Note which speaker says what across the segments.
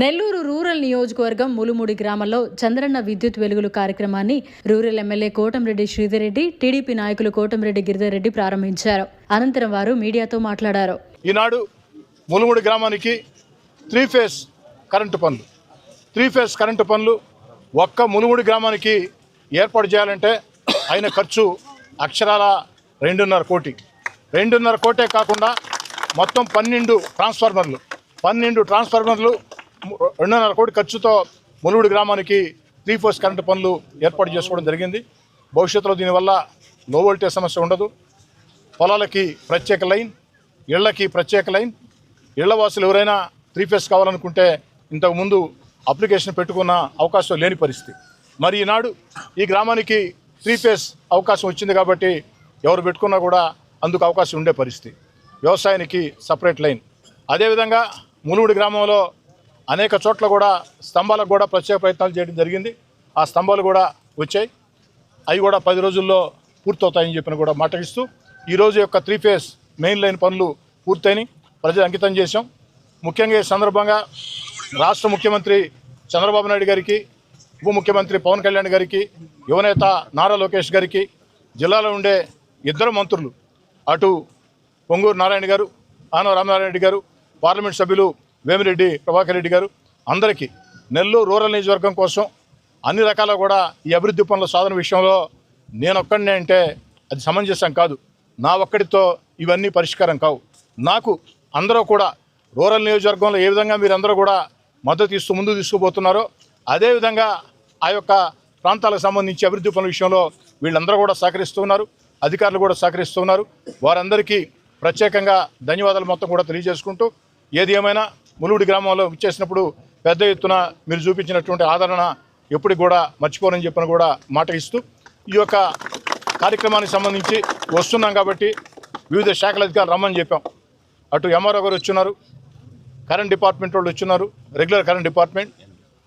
Speaker 1: Nellore rural నియోజకవర్గం ములుముడి గ్రామంలో చంద్రన్న విద్యుత్ వెలుగులు కార్యక్రమాన్ని rural MLA Kotamreddy Sridhar Reddy TDP నాయకులు కోటంరెడ్డి గిరిధర్రెడ్డి ప్రారంభించారు. అనంతరం వారు మీడియాతో మాట్లాడారు.
Speaker 2: ఈనాడు ములుముడి గ్రామానికి త్రీ ఫేస్ కరెంటు పనులు. త్రీ ఫేస్ కరెంటు పనులు ఒక్క ములుముడి గ్రామానికి ఏర్పాటు చేయాలంటే అయిన ఖర్చు అక్షరాల రెండున్నర కోటి. రెండున్నర కోటే కాకుండా మొత్తం పన్నెండు ట్రాన్స్ఫార్మర్లు పన్నెండు ట్రాన్స్ఫార్మర్లు రెండున్నర కోటి ఖర్చుతో మునుగుడు గ్రామానికి త్రీ ఫోర్స్ కరెంటు పనులు ఏర్పాటు చేసుకోవడం జరిగింది. భవిష్యత్తులో దీనివల్ల లో వోల్టేజ్ సమస్య ఉండదు. పొలాలకి ప్రత్యేక లైన్ ఇళ్ళకి ప్రత్యేక లైన్ ఇళ్ళ వాసులు ఎవరైనా త్రీ ఫేస్ కావాలనుకుంటే ఇంతకుముందు అప్లికేషన్ పెట్టుకున్న అవకాశం లేని పరిస్థితి. మరి ఈనాడు ఈ గ్రామానికి త్రీ ఫేస్ అవకాశం వచ్చింది కాబట్టి ఎవరు పెట్టుకున్నా కూడా అందుకు అవకాశం ఉండే పరిస్థితి. వ్యవసాయానికి సపరేట్ లైన్. అదేవిధంగా మునుగుడి గ్రామంలో అనేక చోట్ల కూడా స్తంభాలకు కూడా ప్రత్యేక ప్రయత్నాలు చేయడం జరిగింది. ఆ స్తంభాలు కూడా వచ్చాయి. అవి కూడా పది రోజుల్లో పూర్తవుతాయని చెప్పిన కూడా మాట ఇస్తూ యొక్క త్రీ ఫేస్ మెయిన్ లైన్ పనులు పూర్తయినాయి. ప్రజలు అంకితం చేశాం. ముఖ్యంగా ఈ సందర్భంగా రాష్ట్ర ముఖ్యమంత్రి చంద్రబాబు నాయుడు గారికి ఉప ముఖ్యమంత్రి పవన్ కళ్యాణ్ గారికి యువనేత నారా లోకేష్ గారికి జిల్లాలో ఉండే ఇద్దరు మంత్రులు అటు పొంగూరు నారాయణ గారు ఆనవ రామనారాయణ రెడ్డి గారు పార్లమెంట్ సభ్యులు వేమిరెడ్డి ప్రభాకర్ రెడ్డి గారు అందరికీ నెల్లూరు రూరల్ నియోజకవర్గం కోసం అన్ని రకాల కూడా ఈ అభివృద్ధి పనుల సాధన విషయంలో నేను ఒక్కడినే అంటే అది సమంజసం కాదు. నా ఒక్కడితో ఇవన్నీ పరిష్కారం కావు. నాకు అందరూ కూడా రూరల్ నియోజకవర్గంలో ఏ విధంగా మీరందరూ కూడా మద్దతు ఇస్తూ ముందుకు తీసుకుపోతున్నారో అదేవిధంగా ఆ యొక్క ప్రాంతాలకు సంబంధించి అభివృద్ధి పనుల విషయంలో వీళ్ళందరూ కూడా సహకరిస్తున్నారు అధికారులు కూడా సహకరిస్తున్నారు. వారందరికీ ప్రత్యేకంగా ధన్యవాదాలు మొత్తం కూడా తెలియజేసుకుంటూ ఏది ఏమైనా ములుగుడి గ్రామంలో ఇచ్చేసినప్పుడు పెద్ద ఎత్తున మీరు చూపించినటువంటి ఆదరణ ఎప్పటికి కూడా మర్చిపోరని చెప్పిన కూడా మాట ఇస్తూ ఈ యొక్క కార్యక్రమానికి సంబంధించి వస్తున్నాం కాబట్టి వివిధ శాఖల అధికారులు రమ్మని చెప్పాం. అటు ఎంఆర్ఓ గారు వచ్చున్నారు కరెంట్ డిపార్ట్మెంట్ వాళ్ళు వచ్చున్నారు రెగ్యులర్ కరెంట్ డిపార్ట్మెంట్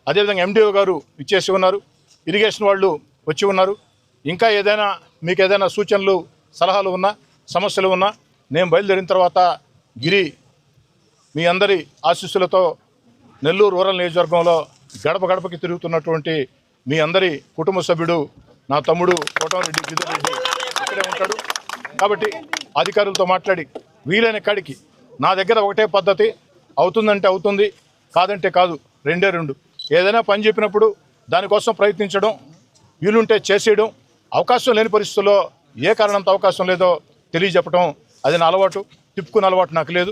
Speaker 2: అదేవిధంగా ఎండిఓ గారు ఇచ్చేసి ఉన్నారు ఇరిగేషన్ వాళ్ళు వచ్చి ఉన్నారు. ఇంకా ఏదైనా మీకు ఏదైనా సూచనలు సలహాలు ఉన్నా సమస్యలు ఉన్నా నేను బయలుదేరిన తర్వాత గిరి మీ అందరి ఆశీస్సులతో నెల్లూరు రూరల్ నియోజకవర్గంలో గడప గడపకి తిరుగుతున్నటువంటి మీ అందరి కుటుంబ సభ్యుడు నా తమ్ముడు కోటమిరెడ్డి గిద్దరెడ్డి ఇక్కడే ఉంటాడు. కాబట్టి అధికారులతో మాట్లాడి వీలైన కాడికి నా దగ్గర ఒకటే పద్ధతి అవుతుందంటే అవుతుంది కాదంటే కాదు రెండే రెండు. ఏదైనా పని చెప్పినప్పుడు దానికోసం ప్రయత్నించడం వీలుంటే చేసేయడం అవకాశం లేని పరిస్థితుల్లో ఏ కారణంతో అవకాశం లేదో తెలియజెప్పడం అది నా అలవాటు తిప్పుకున్న అలవాటు నాకు లేదు.